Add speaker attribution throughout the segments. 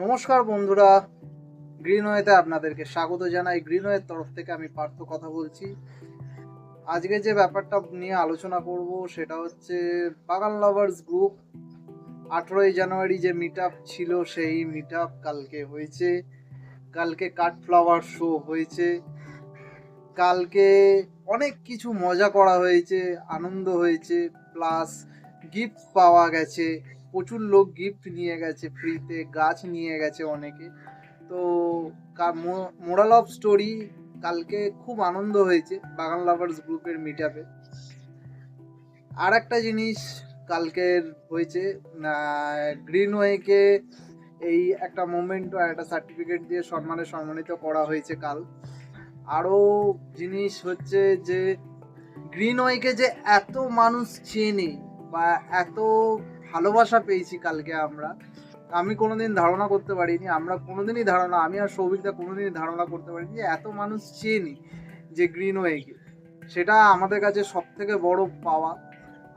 Speaker 1: নমস্কার বন্ধুরা গ্রিনওয়েতে আপনাদেরকে স্বাগত জানাই। গ্রিনওয়ের তরফ থেকে আমি পার্থ কথা বলছি। আজকে যে ব্যাপারটা নিয়ে আলোচনা করব সেটা হচ্ছে বাগান লাভার্স গ্রুপ আঠেরোই জানুয়ারি যে মিট ছিল, সেই মিট কালকে হয়েছে। কালকে কাঠ ফ্লাওয়ার শো হয়েছে। কালকে অনেক কিছু মজা করা হয়েছে, আনন্দ হয়েছে প্লাস গিফট পাওয়া গেছে। প্রচুর লোক গিফট নিয়ে গেছে ফ্রিতে গাছ নিয়ে গেছে অনেকে। তো মোরাল অফ স্টোরি কালকে খুব আনন্দ হয়েছে বাগান লাভার্স গ্রুপের মিট আপে আর একটা জিনিস কালকের হয়েছে গ্রিন গ্রিনওয়েকে এই একটা মোমেন্ট আর একটা সার্টিফিকেট দিয়ে সম্মানে সম্মানিত করা হয়েছে কাল। আরও জিনিস হচ্ছে যে গ্রিন গ্রিনওয়েকে যে এত মানুষ চেনে বা এত ভালোবাসা পেয়েছি কালকে আমরা। আমি কোনোদিন ধারণা করতে পারিনি, আমরা কোনোদিনই ধারণা, আমি আর সৌভিকদা কোনোদিনই ধারণা করতে পারিনি যে এত মানুষ চেনি যে গ্রিনওয়েকে সেটা আমাদের কাছে সব থেকে বড় পাওয়া।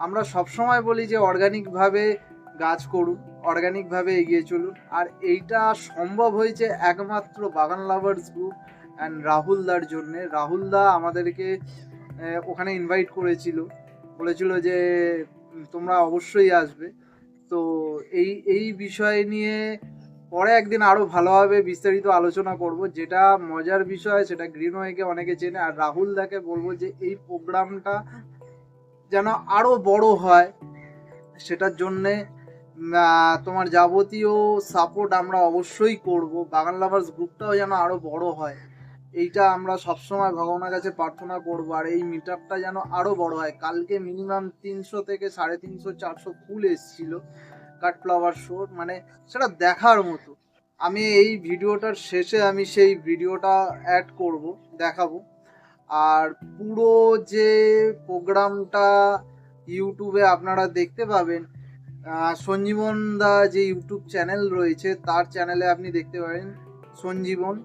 Speaker 1: আমরা সবসময় বলি যে অর্গানিকভাবে গাছ করুন অর্গানিকভাবে এগিয়ে চলুন। আর এইটা সম্ভব হয়েছে একমাত্র বাগান লাভার্স গ্রুপ অ্যান্ড রাহুলদার জন্যে। রাহুলদা আমাদেরকে ওখানে ইনভাইট করেছিল। বলেছিল যে তোমরা অবশ্যই আসবে। তো এই এই বিষয় নিয়ে পরে একদিন আরও ভালোভাবে বিস্তারিত আলোচনা করব। যেটা মজার বিষয়, সেটা গ্রিনওয়েকে অনেকে চেনে। আর রাহুল দাকে বলব যে, এই প্রোগ্রামটা যেন আরও বড় হয়, সেটার জন্যে তোমার যাবতীয় সাপোর্ট আমরা অবশ্যই করব। বাগান লাভার্স গ্রুপটাও যেন আরও বড় হয়। এইটা আমরা সবসময় ভগবানের কাছে প্রার্থনা করব, আর এই মিট আপটা যেন আরও বড় হয়। কালকে মিনিমাম তিনশো থেকে সাড়ে তিনশো, চারশো ফুল এসেছিল কাটফ্লাওয়ার শো মানে সেটা দেখার মতো। আমি এই ভিডিওটার শেষে আমি সেই ভিডিওটা অ্যাড করব, দেখাবো। আর পুরো যে প্রোগ্রামটা ইউটিউবে আপনারা দেখতে পাবেন সঞ্জীবন দা যে ইউটিউব চ্যানেল রয়েছে, তার চ্যানেলে আপনি দেখতে পারেন সঞ্জীবন।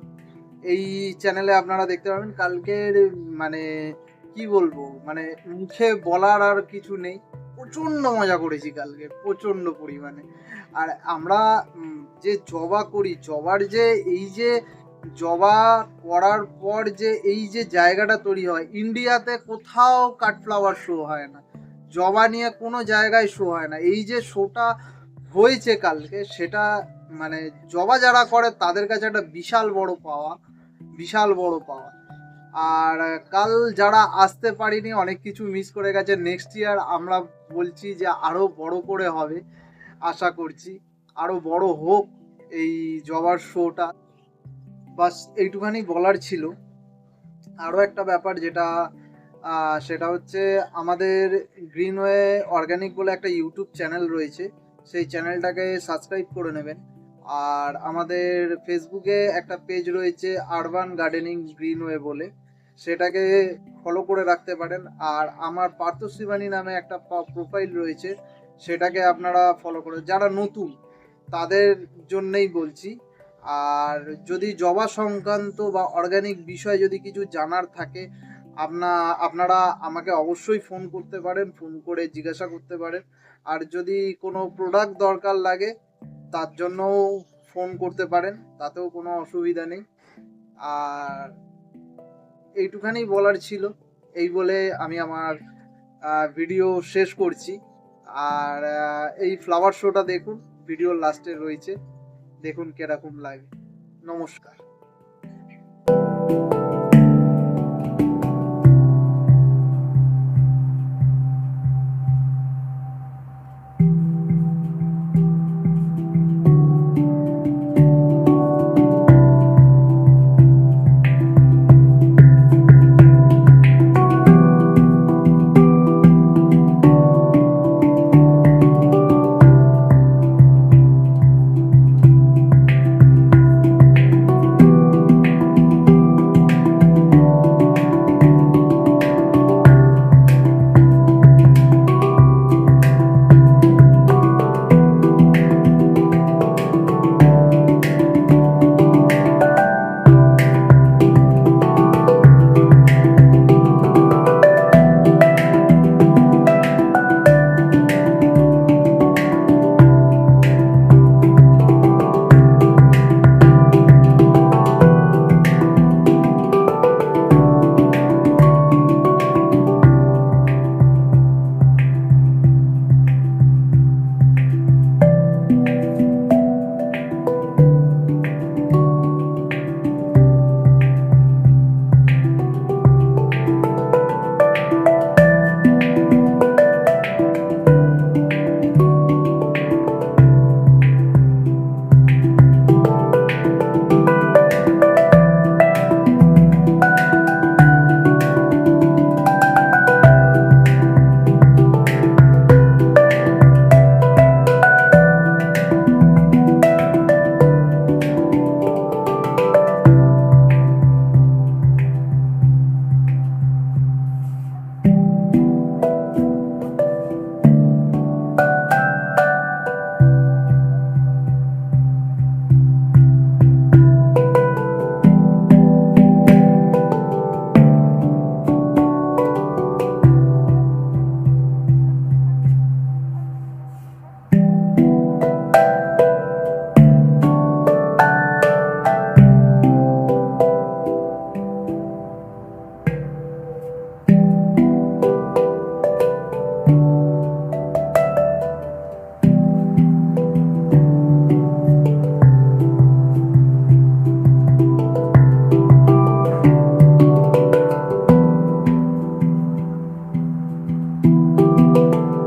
Speaker 1: এই চ্যানেলে আপনারা দেখতে পাবেন, কালকের মানে কি বলব মানে মুখে বলার আর কিছু নেই। প্রচণ্ড মজা করেছি কালকে, প্রচণ্ড পরিমাণে। আর আমরা যে জবা করি, জবার যে, এই যে জবা করার পর যে, এই যে জায়গাটা তৈরি হয় ইন্ডিয়াতে কোথাও কাঠফ্লাওয়ার শো হয় না। জবা নিয়ে কোনো জায়গায় শো হয় না। এই যে শোটা হয়েছে কালকে, সেটা মানে জবা যারা করে, তাদের কাছে একটা বিশাল বড় পাওয়া। বিশাল বড় পাওয়া আর কাল যারা আসতে পারিনি, অনেক কিছু মিস করে গেছে। নেক্সট ইয়ার আমরা বলছি যে আরও বড় করে হবে, আশা করছি। আরও বড় হোক এই জবার শোটা বাস এইটুখানি বলার ছিল। আরও একটা ব্যাপার যেটা সেটা হচ্ছে আমাদের গ্রিনওয়ে অর্গানিক বলে একটা ইউটিউব চ্যানেল রয়েছে। সেই চ্যানেলটাকে সাবস্ক্রাইব করে নেবেন। আর আমাদের ফেসবুকে একটা পেজ রয়েছে আরবান গার্ডেনিং গ্রিনওয়ে বলে। সেটাকে ফলো করে রাখতে পারেন। আর আমার পার্থ শিবানী নামে একটা প্রোফাইল রয়েছে, সেটাকে আপনারা ফলো করে যারা নতুন, তাদের জন্যেই বলছি। আর যদি জবা সংক্রান্ত বা অর্গানিক বিষয় যদি কিছু জানার থাকে, আপনা আপনারা আমাকে অবশ্যই ফোন করতে পারেন ফোন করে জিজ্ঞাসা করতে পারেন। আর যদি কোনো প্রোডাক্ট দরকার লাগে তার জন্যও ফোন করতে পারেন, তাতেও কোনো অসুবিধা নেই। আর এইটুখানি বলার ছিল, এই বলে আমি আমার ভিডিও শেষ করছি। আর এই ফ্লাওয়ার শোটা দেখুন ভিডিওর লাস্টে রয়েছে। দেখুন কীরকম লাগে। নমস্কার। Thank you.